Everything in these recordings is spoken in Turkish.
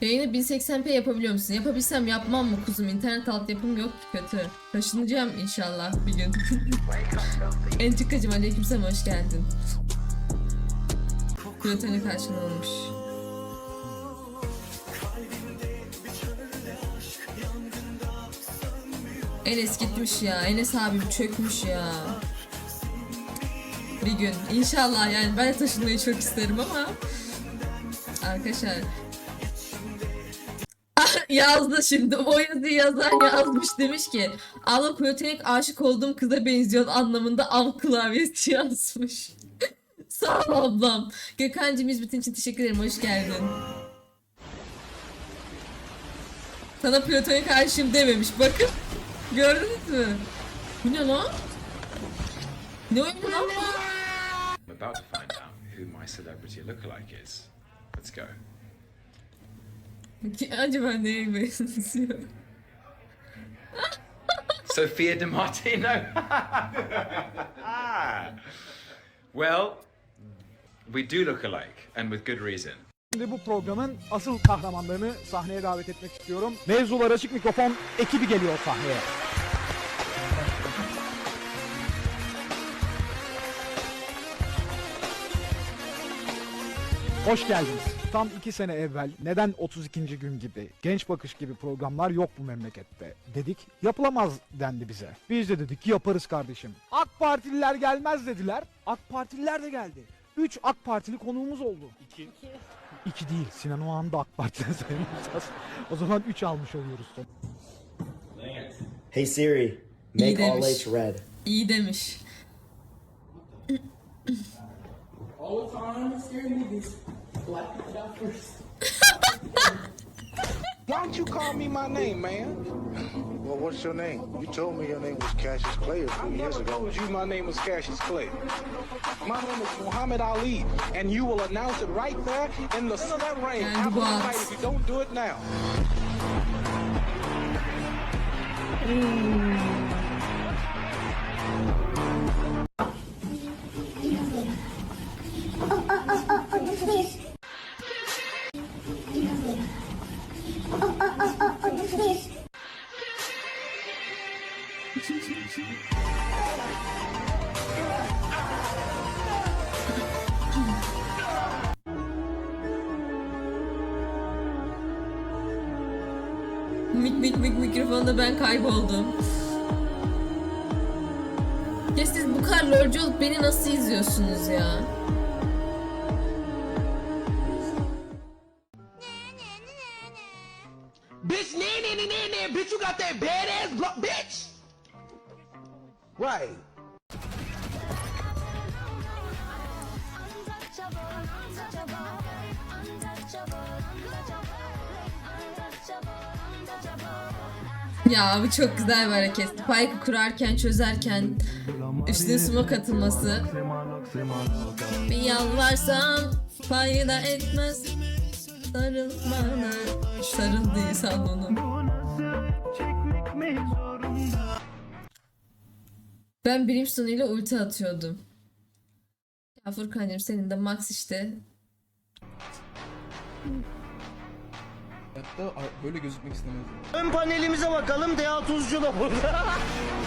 Yayını 1080p yapabiliyor musun? Yapabilsem yapmam mı kuzum? İnternet altyapım yok ki kötü. Taşınacağım inşallah bir gün. Entrikacım aleykümselam hoş geldin. Platonik karşılanmış. Enes gitmiş ya. Enes abim çökmüş ya. Bir gün. İnşallah yani ben taşınmayı çok isterim ama. Arkadaşlar. yazdı şimdi. O yazıyı yazan yazmış demiş ki abla platonik aşık olduğum kıza benziyor anlamında av klavyesi yazmış. Sağ ol ablam. Gökhan'cığım İzmit'in için teşekkür ederim. Hoş geldin. Sana platonik aşığım dememiş. Bakın. Gördünüz mü? Bu ne lan? Ne oyunu lan bu? About to find out who my celebrity lookalike is. Let's go. Ki- Acaba neye benziyor? Sophia Di Martino. well, we do look alike, and with good reason. Şimdi bu programın asıl kahramanlarını sahneye davet etmek istiyorum. Mevzular açık mikrofon ekibi geliyor sahneye. Hoş geldiniz. Tam iki sene evvel neden 32. gün gibi, genç bakış gibi programlar yok bu memlekette dedik. Yapılamaz dendi bize. Biz de dedik ki yaparız kardeşim. AK Partililer gelmez dediler. AK Partililer de geldi. 3 AK Partili konuğumuz oldu. 2. 2 değil. Sinan Oğan da AK Parti'den sayılmaz. O zaman 3 almış oluyoruz. son. Hey Siri, make all demiş. H red. İyi demiş. all the time scary movies. Black out first. Why don't you call me my name, man? Well, what's your name? You told me your name was Cassius Clay a few years never ago. told you my name was Cassius Clay. My name is Muhammad Ali, and you will announce it right there in the center of that ring And after the what? fight if you don't do it now. Mm. Mik mik mik mikrofonda ben kayboldum. Ya siz bu kadar lolcu olup beni nasıl izliyorsunuz ya? Bitch, nee, nee, nee, nee, nee, bitch, you got that badass bitch. Right. Ya bu çok güzel bir hareket. Spike'ı kurarken çözerken üstüne smoke atılması. Bir yalvarsam fayda etmez. Sarıl bana. Sarıldıysan onu. Ben Brimstone ile ulti atıyordum. Ya Furkan'cığım senin de Max işte. Hatta böyle gözükmek istemezdim. Ön panelimize bakalım. Deha Tuzcu da burada.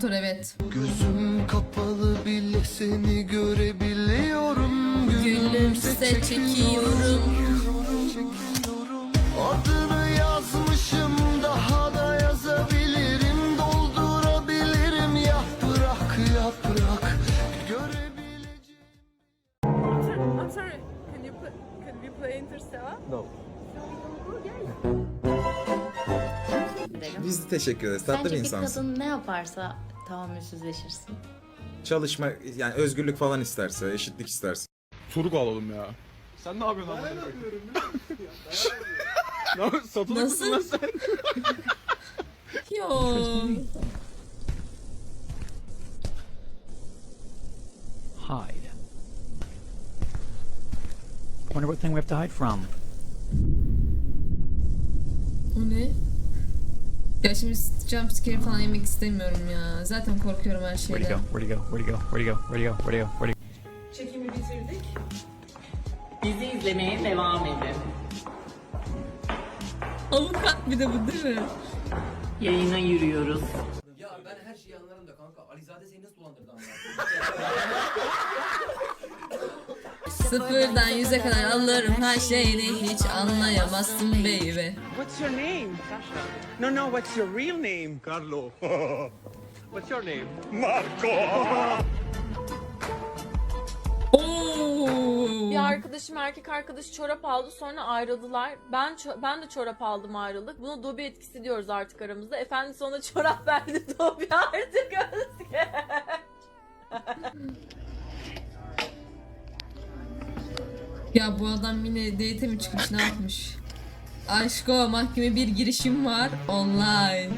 Motor evet. Gözüm kapalı bile seni görebiliyorum Gülümse çekiyorum. Adını yazmışım teşekkür ederiz. Tatlı bir Sence bir insansın. kadın ne yaparsa tahammülsüzleşirsin. Çalışma, yani özgürlük falan isterse, eşitlik isterse. Turuk alalım ya. Sen ne yapıyorsun? Ben ne yapıyorum ya? Satılık Nasıl? mısın lan sen? Yo. hide. Wonder what thing we have to hide from. O ne? Ya şimdi jumpscare falan yemek istemiyorum ya. Zaten korkuyorum her Where'd he şeyden. go? Where'd he go? Where'd he go? Where'd he go? Where'd he go? Where'd he go? Where'd he go? Çekimi bitirdik. Bizi izlemeye devam edin. Avukat bir de bu değil mi? Yayına yürüyoruz. Sıfırdan yüze kadar alırım her şeyini hiç anlayamazsın baby. What's your name? No, no, what's your real name? Carlo. what's your name? Oo. Bir arkadaşım erkek arkadaşı çorap aldı sonra ayrıldılar. Ben ço- ben de çorap aldım ayrılık. Buna Dobby etkisi diyoruz artık aramızda. Efendi sonra çorap verdi Dobby artık özge. Ya bu adam yine date mi çıkmış ne yapmış? Aşko mahkeme bir girişim var online.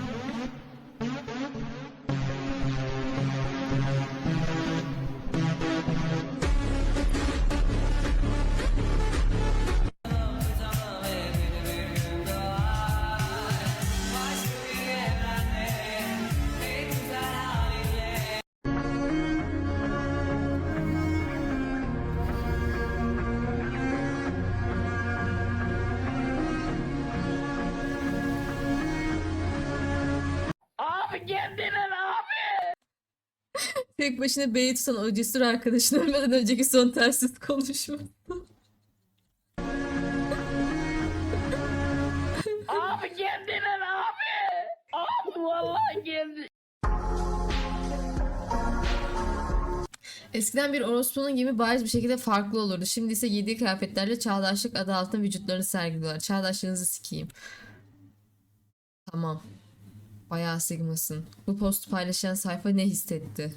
Tek başına beyi tutan o cesur arkadaşın ölmeden önceki son tersiz konuşma. Eskiden bir orospunun gibi bariz bir şekilde farklı olurdu. Şimdi ise giydiği kıyafetlerle çağdaşlık adı altında vücutlarını sergiliyorlar. Çağdaşlığınızı sikeyim. Tamam. Bayağı sigmasın. Bu postu paylaşan sayfa ne hissetti?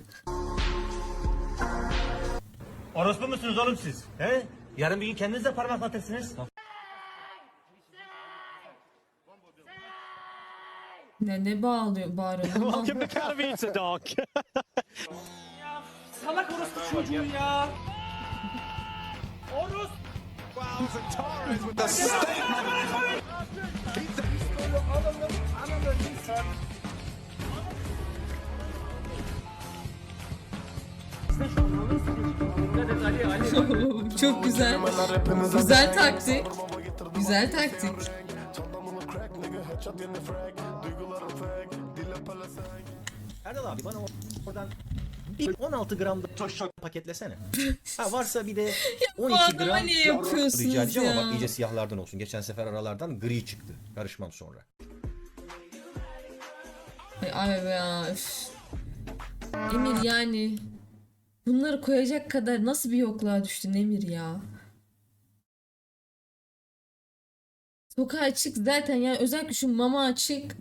Orospu musunuz oğlum siz? He? Yarın bir gün kendiniz de parmaklatırsınız. Ne ne bağırıyor bağırıyor? Ne bağ- Salak orospu çocuğu ya. Oros. Çok güzel. Güzel taktik. Güzel taktik. Erdal abi bana oradan bir 16 gram da toş paketlesene. Ha varsa bir de 12 adama gram niye yapıyorsunuz rica edeceğim ama ya? bak iyice siyahlardan olsun. Geçen sefer aralardan gri çıktı. Karışmam sonra. Ay, ay be ya. üf. Emir yani bunları koyacak kadar nasıl bir yokluğa düştün Emir ya? Sokağa açık zaten yani özellikle şu mama açık.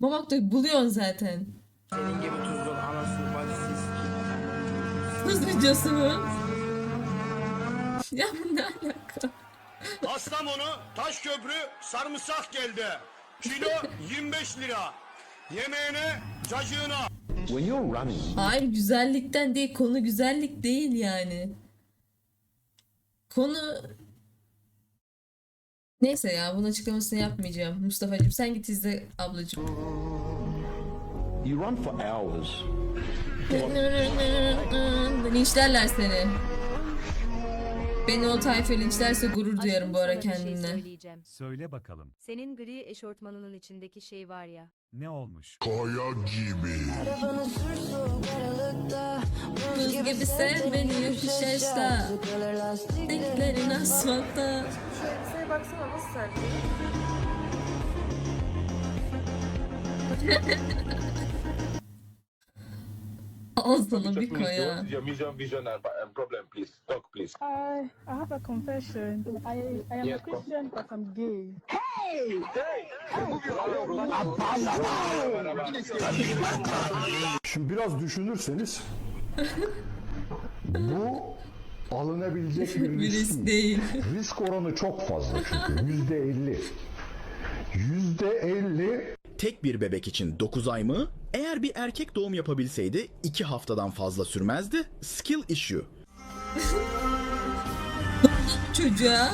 Mamak da buluyorsun zaten. Senin gibi tuzlu. Kız videosu mu? Ya bu ne alaka? Kastamonu, Taşköprü, sarımsak geldi. Kilo 25 lira. Yemeğine, cacığına. Hayır güzellikten değil konu güzellik değil yani. Konu Neyse ya bunun açıklamasını yapmayacağım. Mustafa'cığım sen git izle ablacığım. You run for hours. Linçlerler seni. Beni o tayfa linçlerse gurur duyarım bu ara kendimle. söyleyeceğim. Söyle bakalım. Senin gri eşortmanının içindeki şey var ya. Ne olmuş? Buz gibi sev beni yokuş aşağı. Diklerin asfaltta. Şu elbiseye baksana nasıl sence? Sana bir koya. Your mission, vision and problem, please. Talk, please. I, I have a confession. I, I am Yes, a Christian but I'm gay. Şimdi biraz düşünürseniz bu alınabilecek bir Bir risk değil. Risk oranı çok fazla çünkü. Yüzde elli. Yüzde elli tek bir bebek için 9 ay mı? Eğer bir erkek doğum yapabilseydi 2 haftadan fazla sürmezdi. Skill issue. Çocuğa.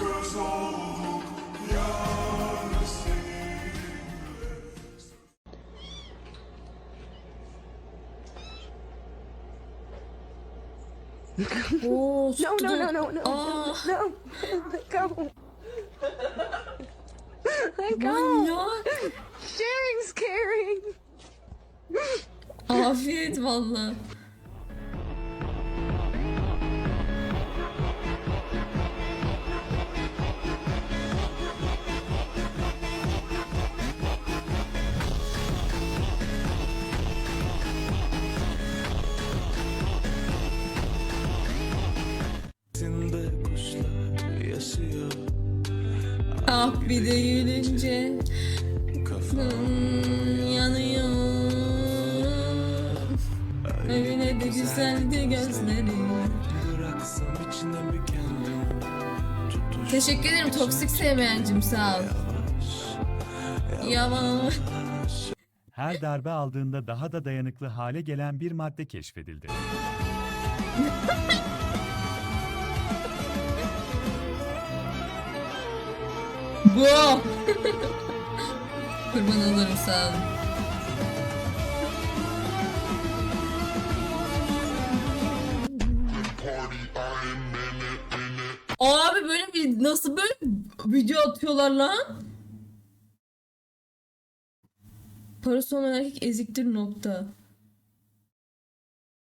Oo, no, no, no, no, no, Aa. no, no, go. Go. Manyak. Sharing's caring. Afiyet valla. Ah bir de gülünce hmm, yanıyor. Öyle de güzeldi gözlerin. Teşekkür ederim toksik sevmeyencim sağ ol. Yavaş. Her darbe aldığında daha da dayanıklı hale gelen bir madde keşfedildi. Bu. Kurban olurum sağ olun. Abi böyle bir nasıl böyle video atıyorlar lan? Parası olan erkek eziktir nokta.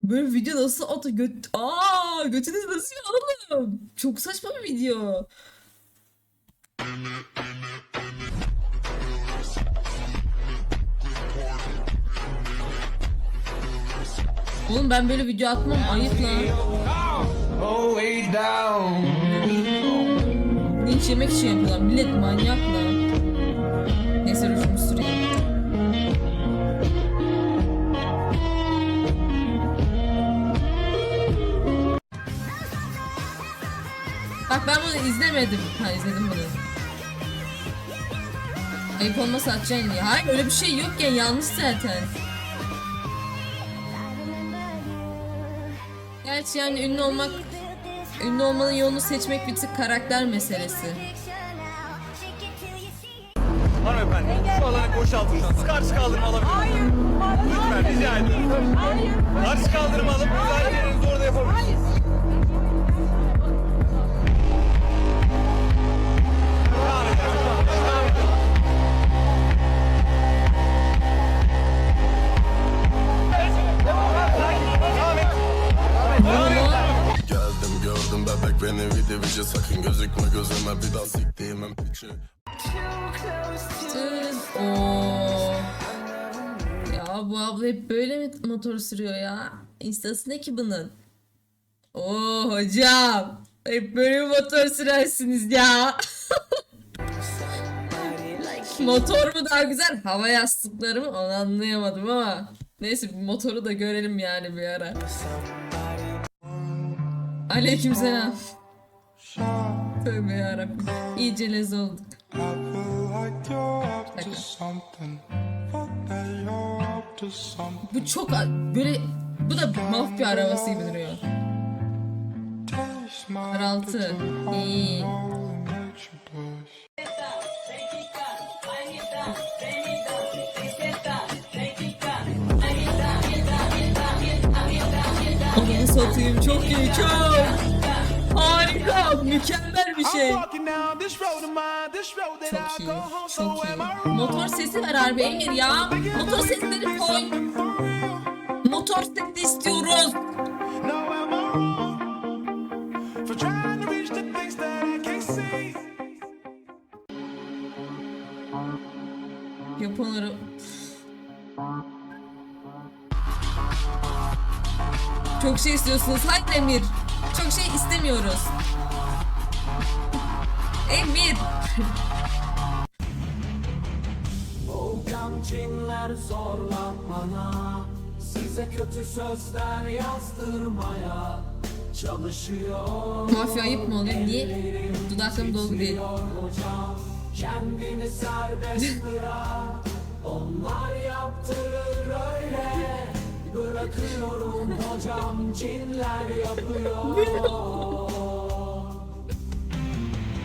Böyle video nasıl atı göt Aa götünüz nasıl oğlum? Çok saçma bir video. Oğlum ben böyle video atmam ayıp lan. Linç yemek için yapıyorlar. Millet manyak lan. Neyse rujumu süreyim. Bak ben bunu izlemedim. Ha izledim bunu. Ayıp olmasa atacaksın diye. Hayır öyle bir şey yok ya yanlış zaten. Gerçi yani ünlü olmak ünlü olmanın yolunu seçmek bir tık karakter meselesi. Hanımefendi şu alanı boşaltın. Siz karşı kaldırma alabilir Hayır. Lütfen rica ediyorum. Hayır. Karşı kaldırma alıp müdahalelerinizi orada yapabilirsiniz. Beni vidi vici sakın gözükme gözüme bir daha siktiğimim piçi. Ya bu abla hep böyle mi motor sürüyor ya? Instası ne ki bunun? Oo hocam. Hep böyle mi motor sürersiniz ya? motor mu daha güzel? Hava yastıkları mı? Onu anlayamadım ama. Neyse motoru da görelim yani bir ara. Aleykümselam. Tövbe yarabbim. İyice lez olduk. Bu çok böyle bu da mafya arabası gibi duruyor. Karaltı. İyi. Satayım çok iyi çok. Harika mükemmel bir şey. Çok iyi çok iyi. Motor sesi ver harbi Emir ya. Motor sesleri koy. Motor sesi istiyoruz. Yapanları... Çok şey istiyorsunuz. Haydi Emir. Çok şey istemiyoruz. Emir. Volkan Çinler zorlar bana Size kötü sözler yazdırmaya Çalışıyor Mafya ayıp mı oluyor? Niye? Dudaklarım dolgu değil. Kendini serbest bırak Onlar yaptırır öyle Bırakıyorum hocam cinler yapıyor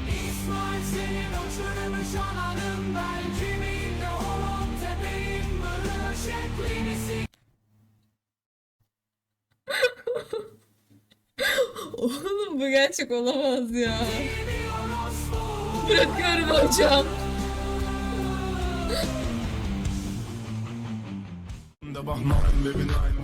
İsmail senin uçurmuş ananın ben kimiyim de horon tepeyim Mırı şeklini sik Oğlum bu gerçek olamaz ya. Bırakıyorum hocam. Baby, nein, meine Tage